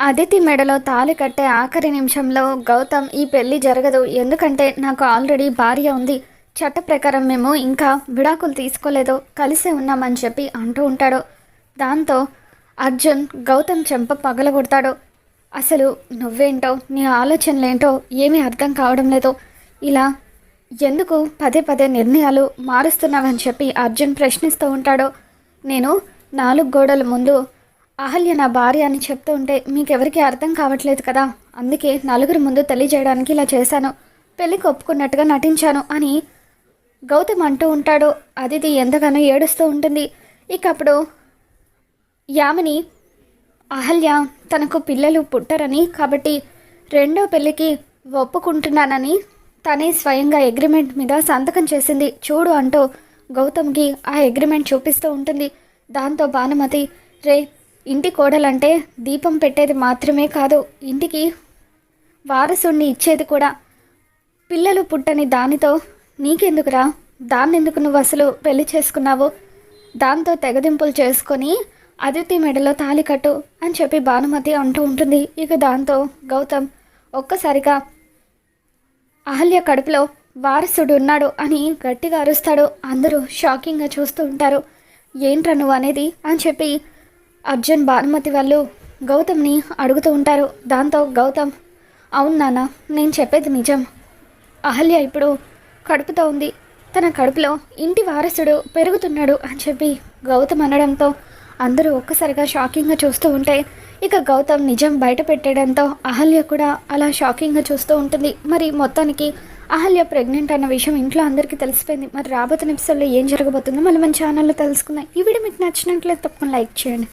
అదితి మెడలో తాళి కట్టే ఆఖరి నిమిషంలో గౌతమ్ ఈ పెళ్ళి జరగదు. ఎందుకంటే నాకు ఆల్రెడీ భార్య ఉంది. చట్ట ప్రకారం మేము ఇంకా విడాకులు తీసుకోలేదు. కలిసే ఉన్నామని చెప్పి అంటూ ఉంటాడు. దాంతో అర్జున్ గౌతమ్ చెంప పగలగొడతాడు. అసలు నువ్వేంటో నీ ఆలోచనలేంటో ఏమీ అర్థం కావడం లేదు. ఇలా ఎందుకు పదే పదే నిర్ణయాలు మారుస్తున్నావని చెప్పి అర్జున్ ప్రశ్నిస్తూ ఉంటాడు. నేను నాలుగు గోడల ముందు అహల్య నా భార్య అని చెప్తూ ఉంటే మీకెవరికి అర్థం కావట్లేదు కదా. అందుకే నలుగురు ముందు తెలియజేయడానికి ఇలా చేశాను. పెళ్ళికి ఒప్పుకున్నట్టుగా నటించాను అని గౌతమ్ అంటూ ఉంటాడు. అదితి ఎంతగానో ఏడుస్తూ ఉంటుంది. ఇక అప్పుడు యామిని అహల్య తనకు పిల్లలు పుట్టరని కాబట్టి రెండో పెళ్ళికి ఒప్పుకుంటున్నానని తనే స్వయంగా అగ్రిమెంట్ మీద సంతకం చేసింది. చూడు అంటూ గౌతమ్కి ఆ అగ్రిమెంట్ చూపిస్తూ ఉంటుంది. దాంతో భానుమతి రే ఇంటి కోడలంటే దీపం పెట్టేది మాత్రమే కాదు ఇంటికి వారసుణ్ణి ఇచ్చేది కూడా. పిల్లలు పుట్టని దానితో నీకెందుకురా? దాన్నెందుకు నువ్వు అసలు పెళ్ళి చేసుకున్నావు? దాంతో తెగదింపులు చేసుకొని అదితి మెడలో తాళి కట్టు అని చెప్పి భానుమతి అంటూ ఉంటుంది. ఇక దాంతో గౌతమ్ ఒక్కసారిగా అహల్య కడుపులో వారసుడు ఉన్నాడు అని గట్టిగా అరుస్తాడు. అందరూ షాకింగ్గా చూస్తూ ఉంటారు. ఏంట్రా నువ్వు అనేది? అని చెప్పి అర్జున్ భానుమతి వాళ్ళు గౌతమ్ని అడుగుతూ ఉంటారు. దాంతో గౌతమ్ అవును నాన్న నేను చెప్పేది నిజం. అహల్య ఇప్పుడు కడుపుతో ఉంది. తన కడుపులో ఇంటి వారసుడు పెరుగుతున్నాడు అని చెప్పి గౌతమ్ అనడంతో అందరూ ఒక్కసారిగా షాకింగ్గా చూస్తూ ఉంటే ఇక గౌతమ్ నిజం బయట పెట్టడంతో అహల్య కూడా అలా షాకింగ్గా చూస్తూ ఉంటుంది. మరి మొత్తానికి అహల్య ప్రెగ్నెంట్ అన్న విషయం ఇంట్లో అందరికీ తెలిసిపోయింది. మరి రాబోతున్న ఎపిసోడ్లో ఏం జరగబోతుందో మళ్ళీ మన ఛానల్లో తెలుసుకుందాం. ఈ వీడియో మీకు నచ్చినట్లయితే తప్పకుండా లైక్ చేయండి.